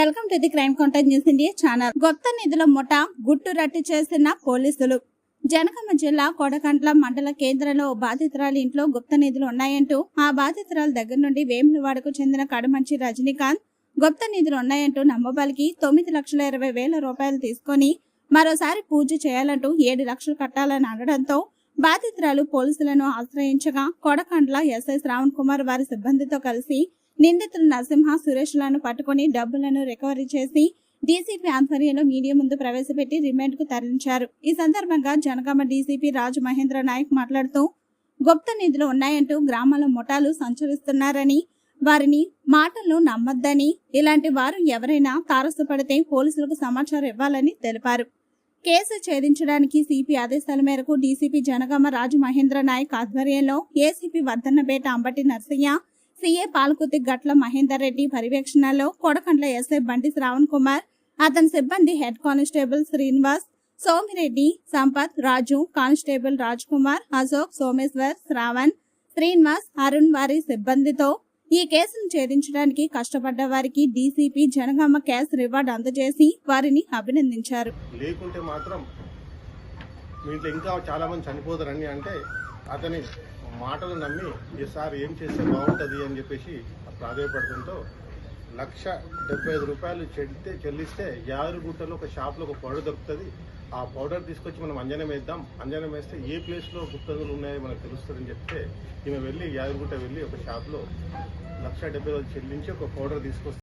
Welcome to the crime contact news India channel. గొప్ప నిధుల ముఠ గుట్టు రట్టు చేస్తున్న పోలీసులు. జనగామ జిల్లా కొడకంట్ల మండల కేంద్రంలో బాధితురాలు బాధితురాలి ఇంట్లో గుప్త నిధులు ఉన్నాయంటూ ఆ బాధితురాల దగ్గర నుండి వేములవాడకు చెందిన కడమంచి రజనీకాంత్ గుప్త నిధులు ఉన్నాయంటూ నమ్మబలికి తొమ్మిది లక్షల ఇరవై వేల రూపాయలు తీసుకొని మరోసారి పూజ చేయాలంటూ ఏడు లక్షలు కట్టాలని అనడంతో బాధితురాలు పోలీసులను ఆశ్రయించగా కొడకండ్ల ఎస్ఐ శ్రావణ్ కుమార్ వారి సిబ్బందితో కలిసి నిందితులు నరసింహ సురేష్లను పట్టుకుని డబ్బులను రికవరీ చేసి డీసీపీ ఆధ్వర్యంలో మీడియా ముందు ప్రవేశపెట్టి రిమాండ్కు తరలించారు. ఈ సందర్భంగా జనగామ డీసీపీ రాజు మహేంద్ర నాయక్ మాట్లాడుతూ గుప్త నిధులు ఉన్నాయంటూ గ్రామాల ముఠాలు సంచరిస్తున్నారని వారిని మాటలను నమ్మొద్దని ఇలాంటి వారు ఎవరైనా తారసపడితే పోలీసులకు సమాచారం ఇవ్వాలని తెలిపారు. కేసు ఛేదించడానికి సిపి ఆదేశాల మేరకు డీసీపీ జనగామ రాజు మహేంద్ర నాయక్ ఆధ్వర్యంలో ఏసీపీ వర్ధన్నపేట అంబటి నర్సయ్య సీఏ పాల్కుతి గట్ల మహేందర్ రెడ్డి పర్యవేక్షణలో కొడకండ్ల ఎస్ఐ బండి శ్రావణ్ కుమార్ అతని సిబ్బంది head constable Srinivas Somireddy Sampath Raju constable Raj Kumar Ashok Someshwar Shravan Srinivas Arun వారి సిబ్బందితో ఈ కేసును ఛేదించడానికి కష్టపడ్డ వారికి డీసీపీ జనగామ క్యాష్ రివార్డు అందజేసి వారిని అభినందించారు. లేకుంటే మాత్రం ఇంకా చాలా మంది చనిపోతారని అంటే అతని మాటలు నమ్మి ఈసారి ఏం చేస్తే బాగుంటుంది అని చెప్పేసి ప్రాధాయపడటంతో లక్ష డెబ్బై ఐదు రూపాయలు చెల్లితే చెల్లిస్తే యాదగిరిగుట్టలో ఒక షాప్లో ఒక పౌడర్ దొరుకుతుంది. ఆ పౌడర్ తీసుకొచ్చి మనం అంజనం వేద్దాం. అంజనం వేస్తే ఏ ప్లేస్లో గుప్తదులు ఉన్నాయో మనకు తెలుస్తుందని చెప్తే ఈమె వెళ్ళి యాదగిరిగుట్ట వెళ్ళి ఒక షాప్లో లక్ష డెబ్బై ఐదు చెల్లించి ఒక పౌడర్ తీసుకొస్తే